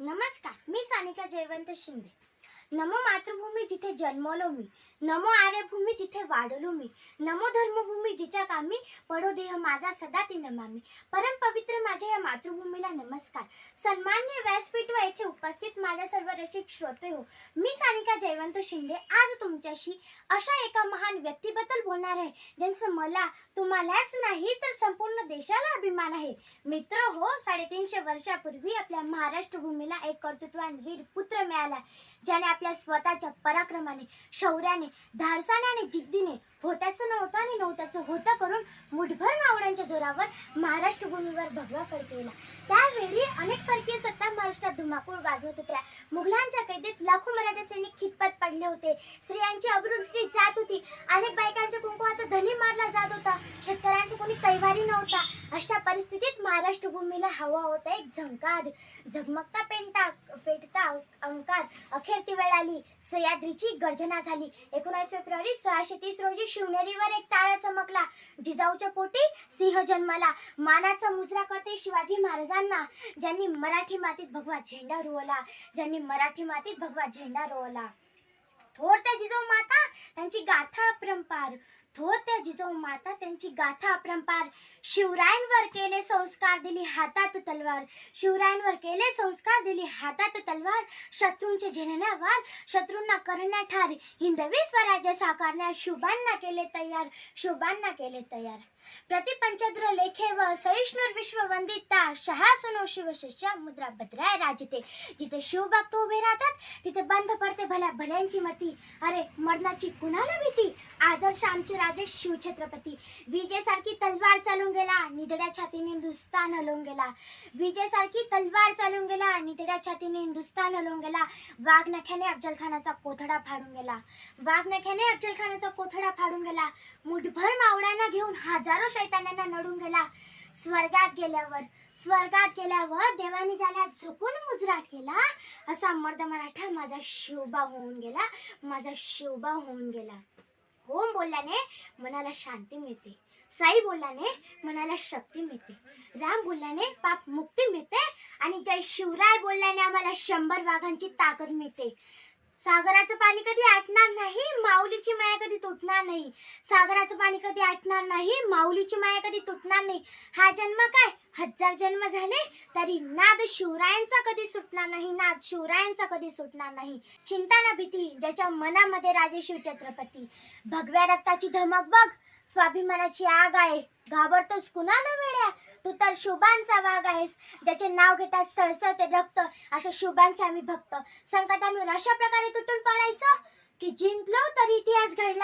नमस्कार मी सानिका जयवंत शिंदे. नमो मातृभूमी जिथे जन्मलो मी नमो आर्यभूमी जिथे वाढलो मी नमो धर्मभूमी जिच्या कामी पडो देह माझा सदा ती नमामी परम पवित्र माझ्या या मातृभूमीला नमस्कार. सन्मान्य व्यासपीठ व उपस्थित माझ्या सर्व रसिक श्रोते हो. मी सानिका जयवंत शिंदे आज तुमच्याशी अशा एका महान व्यक्तीबद्दल बोलणार आहे ज्यांचं मला तुम्हालाच नाही तर संपूर्ण देशाला अभिमान आहे. मित्र हो साडेतीनशे वर्षापूर्वी आपल्या महाराष्ट्र भूमीला एक कर्तृत्वान वीर पुत्र मिळाला ज्याने आपल्या स्वतःच्या पराक्रमाने शौर्याने धाडसाने आणि जिद्दीने होत्याचं नव्हतं आणि नव्हत्याचं होतं करून मुठभर मावळ्यांच्या जोरावर महाराष्ट्र भूमीवर भगवा फड केला त्यावेळी अनेक परकीय सत्ता महाराष्ट्रात धुमाकूळ गाजवत होत्या. मुघलांच्या कैदेत लाखो मराठा सैनिक खितपत पडले होते. स्त्रियांची अब्रुटी जात होती. अनेक बायकांच्या कुंकुवाचा धनी मारला जात होता. शेतकऱ्यांचा कोणी कैवारी नव्हता. अशा परिस्थितीत महाराष्ट्र भूमीला हवा होता एक झंकार झगमगता पेंटा पेटता अंकात अखेर ती वेळ आली. सह्याद्रीची गर्जना झाली. एकोणीस फेब्रुवारी सोळाशे तीस रोजी शिवनेरीवर एक तारा चमकला. जिजाऊच्या पोटी सिंह जन्माला. मानाचा मुजरा करते शिवाजी महाराजांना. ज्यांनी मराठी मातीत भगवा झेंडा रोवला. ज्यांनी मराठी मातीत भगवा झेंडा रोवला. थोर त्या जिजाऊ माता त्यांची गाथा अपरंपार. थोर त्या जिजाऊ माता त्यांची गाथा अपरंपार. शिवरायांवर केले संस्कार दिली हातात तलवार. शिवरायांवर केले संस्कार दिली हातात तलवार. शत्रूंचे झेलण्यावर शत्रूंना करण्या ठार. हिंदवी स्वराज्य साकारण्या शुभांना केले तयार शुभांना केले तयार. प्रतिपंचद्र लेखे व सहिष्णुर विश्व वंदिता शहासनो शिवशिष्या मुद्रा भद्राय राजते. जिथे शिवभक्त उभे राहतात तिथे बंद पडते भल्या भल्यांची मती. अरे मरणाची कुणाला भीती? आदर्श आमचे राजे शिवछत्रपती. विजेसारखी तलवार चालून गेला निधड्या छातीने हिंदुस्तान हलवून गेला. विजेसारखी तलवार चालून गेला निधड्या छातीने हिंदुस्तान हलवून गेला. वाघनख्याने अफजल खानाचा कोथडा फाडून गेला. वाघनख्याने अफजल खानाचा कोथडा फाडून गेला. मुठभर मावळ्यांना घेऊन हजारो शैतानांना नडून गेला. स्वर्गात गेल्यावर स्वर्गात गेल्यावर देवाने ज्याला झुकून मुजरा केला असा मर्द मराठा माझा शिवबा होऊन गेला माझा शिवबा होऊन गेला. ओम बोलल्याने मनाला शांती मिळते साई बोलल्याने मनाला शक्ती मिळते राम बोलल्याने पाप मुक्ती मिळते आणि जय शिवराय बोलल्याने आम्हाला शंभर वाघांची ताकद मिळते. सागराचं पाणी कधी आटणार नाही माऊलीची माया कधी तुटणार नाही. सागराचं पाणी कधी आटणार नाही माऊलीची माया कधी तुटणार नाही. हा जन्म काय? हजार जन्म झाले तरी नाद शिवरायांचा कधी सुटणार नाही नाद शिवरायांचा कधी सुटणार नाही. चिंता ना भीती ज्याच्या मनामध्ये राजे शिवछत्रपती भगव्या रक्ताची धमक बघ स्वाभिमानाची आग आहे. घाबरतोस कुणाला वेड्या तर शुभांचा वाघ आहेस. ज्याचे नाव घेतात सळसळते रक्त. अशा शुभांचे आम्ही भक्त. संकटांवर अशा प्रकारे तुटून पडायचे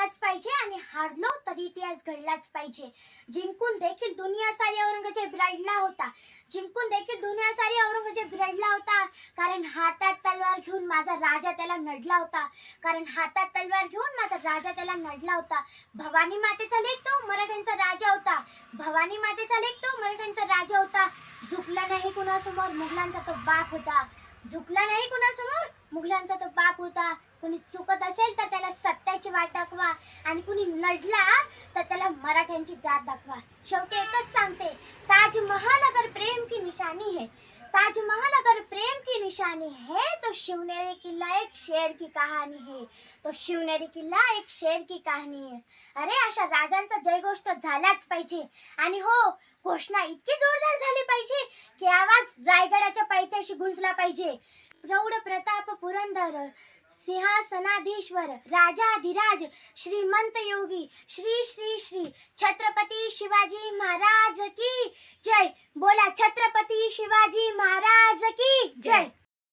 जिंकलाच पाहिजे आणि हारलो तरी इतिहास घडलाच पाहिजे. जिंकून देखील दुनिया सारी औरंगजेब रडला होता. जिंकून देखील दुनिया सारी औरंगजेब रडला होता. कारण हातात तलवार घेऊन माझा राजा त्याला नडला होता. कारण हातात तलवार घेऊन माझा राजा त्याला नडला होता. भवानी मातेचा लेख तो मराठ्यांचा राजा होता. भवानी मातेचा लेख तो मराठ्यांचा राजा होता. झुकला नाही कुणासमोर मुघलांचा तो बाप होता. झुकला नाही कुणासमोर? मुघलांचा तो बाप होता. कुणी चुकत असेल तर त्याला सत्याची वाट दाखवा. आणि कुणी नडला तर त्याला मराठ्यांची जात दाखवा. शेवटी एकच सांगते ताज महानगर प्रेम की निशानी है. ताजमहल अगर प्रेम की निशानी है तो शिवनेरी किल्ला एक शेर की कहानी है। तो शिवनेरी किल्ला एक शेर की कहाणी आहे अरे अशा राजांचा जयघोष गोष्ट झालाच पाहिजे. आणि हो घोषणा इतकी जोरदार झाली पाहिजे की आवाज रायगडाच्या पायथ्याशी गुंजला पाहिजे. प्रौढ प्रताप पुरंदर सिंहासनाधीश्वर राजाधिराज श्रीमंत योगी श्री श्री श्री छत्रपती शिवाजी महाराज की जय. बोला छत्रपती शिवाजी महाराज की जय.